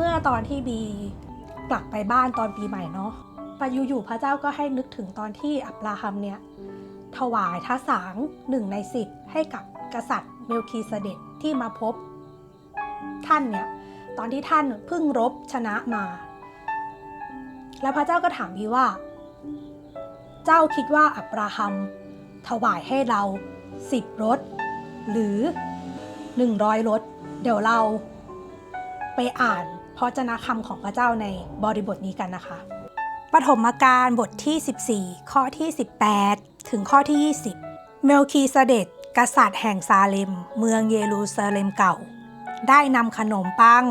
เมื่อตอนที่บีกลับไปบ้านตอนปีใหม่เนาะปาอยู่พระเจ้าก็ให้นึกถึงตอนที่อับราฮัมเนี่ย ถวายท้าสางหนึ่งในสิบให้กับกษัตริย์เมลคีเสเดตที่มาพบ ท่านเนี่ย ตอนที่ท่านเพิ่งรบชนะมา แล้วพระเจ้าก็ถามบีว่า เจ้าคิดว่าอับราฮัม ถวายให้เราสิบรถ หรือหนึ่งร้อยรถ เดี๋ยวเราไปอ่าน พระจนะคำของพระเจ้าในบริบทนี้กันนะคะ ปฐมกาลบทที่ 14 ข้อที่ 18 ถึงข้อที่ 20 เมลคีเสเดตกษัตริย์แห่งซาเลม เมืองเยรูซาเล็มเก่า ได้นำขนมปัง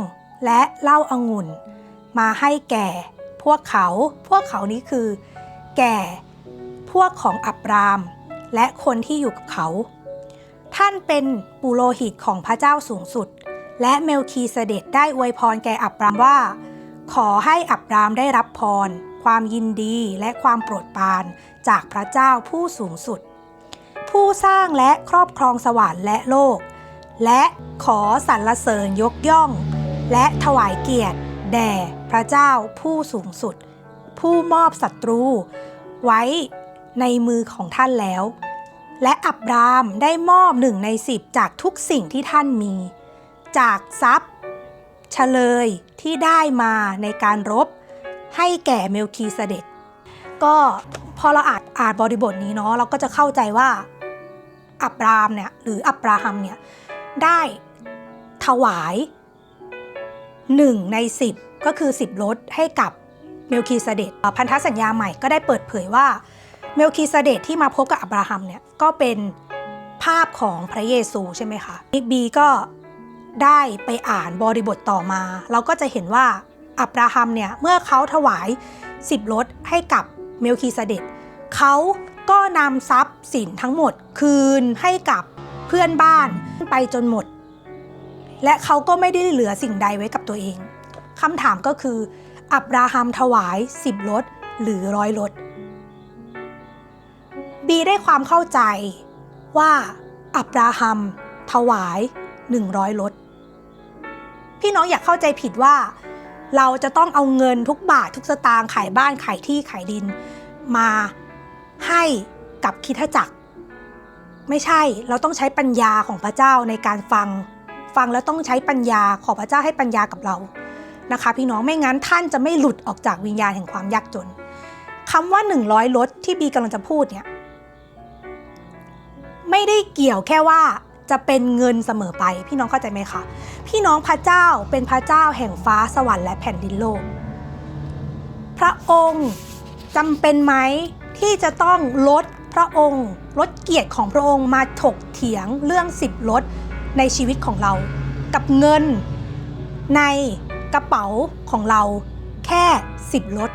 และเหล้าอางุ่น มาให้แก่พวกเขา พวกเขานี้คือ แก่พวกของอับราม และคนที่อยู่กับเขา ท่านเป็นปุโรหิตของพระเจ้าสูงสุด และเมลคีเสเดตได้อวยพรแก่อับรามว่า ขอให้อับรามได้รับพร ความยินดีและความโปรดปรานจากพระเจ้าผู้สูงสุด ผู้สร้างและครอบครองสวรรค์และโลก และขอสรรเสริญยกย่อง และถวายเกียรติ แด่พระเจ้าผู้สูงสุด ผู้มอบศัตรู ไว้ในมือของท่านแล้ว และอับรามได้มอบหนึ่งในสิบจากทุกสิ่งที่ท่านมี จากทรัพย์เฉลยที่ได้มาในการรบ ให้แก่เมลคีเสเดตก็พอเราอ่านอ่านบริบทนี้เนาะเราก็จะเข้าใจว่าอับรามเนี่ยหรืออับราฮัมเนี่ยได้ถวายหนึ่งในสิบก็คือสิบรถให้กับเมลคีเสเดตพันธสัญญาใหม่ก็ได้เปิดเผยว่าเมลคีเสเดตที่มาพบกับอับราฮัมเนี่ยก็เป็นภาพของพระเยซูใช่ไหมคะบีก็ ได้ไปอ่านบริบทต่อมา เราก็จะเห็นว่าอับราฮัมเนี่ยเมื่อเขาถวาย10รถให้กับเมลคีเสเดตเขาก็นำทรัพย์สินทั้งหมดคืนให้กับเพื่อนบ้านไปจนหมด และเขาก็ไม่ได้เหลือสิ่งใดไว้กับตัวเองคำถามก็คือ อับราฮัมถวาย10รถหรือร้อยรถบีได้ความเข้าใจว่าอับราฮัมถวาย 100รถ พี่น้องอย่าเข้าใจผิดว่า เราจะต้องเอาเงินทุกบาททุกสตางค์ขายบ้านขายที่ขายดิน มาให้กับคิดจักร ไม่ใช่เราต้องใช้ปัญญาของพระเจ้าในการฟัง ฟังแล้วต้องใช้ปัญญาขอพระเจ้าให้ปัญญากับเรานะคะ พี่น้องไม่งั้นท่านจะไม่หลุดออกจากวิญญาณแห่งความยากจนคำว่า 100รถที่บีกำลังจะพูดเนี่ยไม่ได้เกี่ยวแค่ว่า จะเป็นเงินเสมอไป พี่น้องเข้าใจไหมคะ พี่น้องพระเจ้าเป็นพระเจ้าแห่งฟ้าสวรรค์และแผ่นดินโลก พระองค์จำเป็นไหมที่จะต้องลดพระองค์ ลดเกียรติของพระองค์มาถกเถียงเรื่องสิบลดในชีวิตของเรา กับเงินในกระเป๋าของเราแค่สิบลด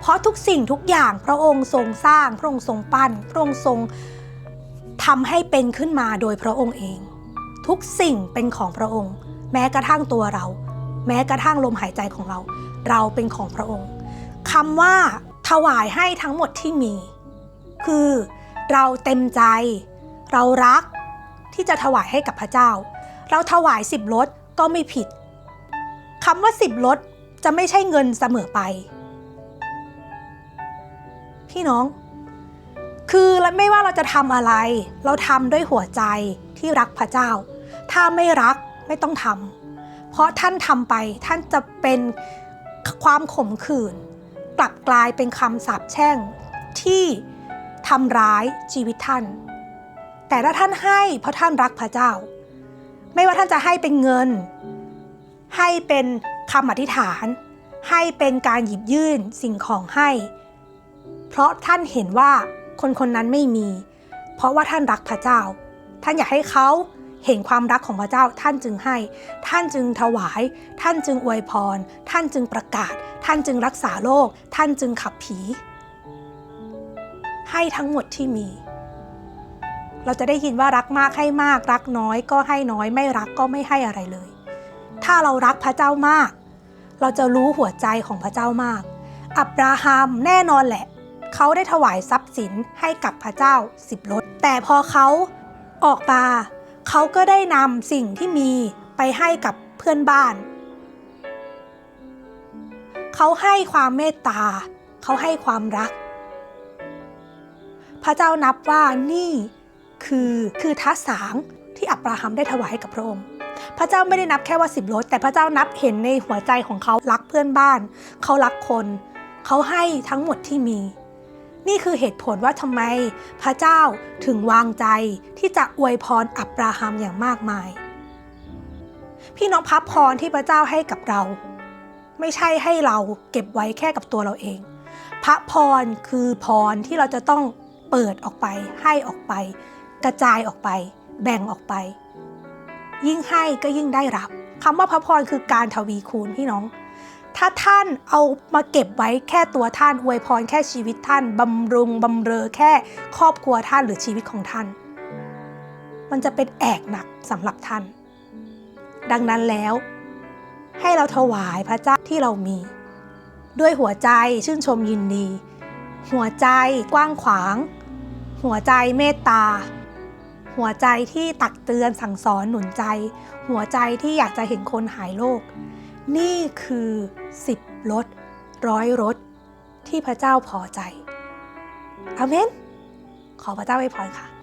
เพราะทุกสิ่งทุกอย่างพระองค์ทรงสร้าง พระองค์ทรงปั้น พระองค์ทรง ทำให้เป็นขึ้นมาโดยพระองค์เอง ทุกสิ่งเป็นของพระองค์ แม้กระทั่งตัวเรา แม้กระทั่งลมหายใจของเรา เราเป็นของพระองค์คำว่าถวายให้ทั้งหมดที่มี คือเราเต็มใจ เรารักที่จะถวายให้กับพระเจ้า เราถวายสิบรถก็ไม่ผิดคำว่าสิบรถจะไม่ใช่เงินเสมอไป พี่น้อง คือไม่ว่าเราจะทำอะไร เราทำด้วยหัวใจที่รักพระเจ้า ถ้าไม่รักไม่ต้องทำเพราะท่านทำไปท่านจะเป็นความขมขื่นกลับกลายเป็นคำสาปแช่งที่ทำร้ายชีวิตท่าน แต่ถ้าท่านให้เพราะท่านรักพระเจ้า ไม่ว่าท่านจะให้เป็นเงิน ให้เป็นคำอธิษฐาน ให้เป็นการหยิบยื่นสิ่งของให้ เพราะท่านเห็นว่า คนคนนั้นไม่มี เพราะว่าท่านรักพระเจ้า ท่านอยากให้เขาเห็นความรักของพระเจ้า ท่านจึงให้ ท่านจึงถวาย ท่านจึงอวยพร ท่านจึงประกาศ ท่านจึงรักษาโรคท่านจึงขับผี ให้ทั้งหมดที่มี เราจะได้ยินว่ารักมากให้มาก รักน้อยก็ให้น้อย ไม่รักก็ไม่ให้อะไรเลย ถ้าเรารักพระเจ้ามาก เราจะรู้หัวใจของพระเจ้ามาก อับราฮัมแน่นอนแหละ เขาได้ถวายทรัพย์สินให้กับพระเจ้าสิบรถแต่พอเขาออกมาเขาก็ได้นำสิ่งที่มีไปให้กับเพื่อนบ้าน เขาให้ความเมตตา เขาให้ความรัก พระเจ้านับว่านี่คือคือทัสสางที่อับราฮัมได้ถวายให้กับพระองค์พระเจ้าไม่ได้นับแค่ว่าสิบรถแต่พระเจ้านับเห็นในหัวใจของเขารักเพื่อนบ้าน เขารักคน เขาให้ทั้งหมดที่มี นี่คือเหตุผลว่าทำไมพระเจ้าถึงวางใจที่จะอวยพรอับราฮัมอย่างมากมาย พี่น้องพับพรที่พระเจ้าให้กับเรา ไม่ใช่ให้เราเก็บไว้แค่กับตัวเราเอง พระพรคือพรที่เราจะต้องเปิดออกไป ให้ออกไป กระจายออกไป แบ่งออกไป ยิ่งให้ก็ยิ่งได้รับคำว่าพระพรคือการทวีคูณพี่น้อง ถ้าท่านเอามาเก็บไว้แค่ตัวท่านอวยพรแค่ชีวิตท่านบำรุงบำเรอแค่ครอบครัวท่านหรือชีวิตของท่าน มันจะเป็นแอกหนักสำหรับท่าน ดังนั้นแล้ว ให้เราถวายพระเจ้าที่เรามี ด้วยหัวใจชื่นชมยินดี หัวใจกว้างขวาง หัวใจเมตตาหัวใจที่ตักเตือนสั่งสอนหนุนใจ หัวใจที่อยากจะเห็นคนหายโรค นี่คือสิบรถร้อยรถที่พระเจ้าพอใจ อาเมน ขอพระเจ้าไว้พรค่ะ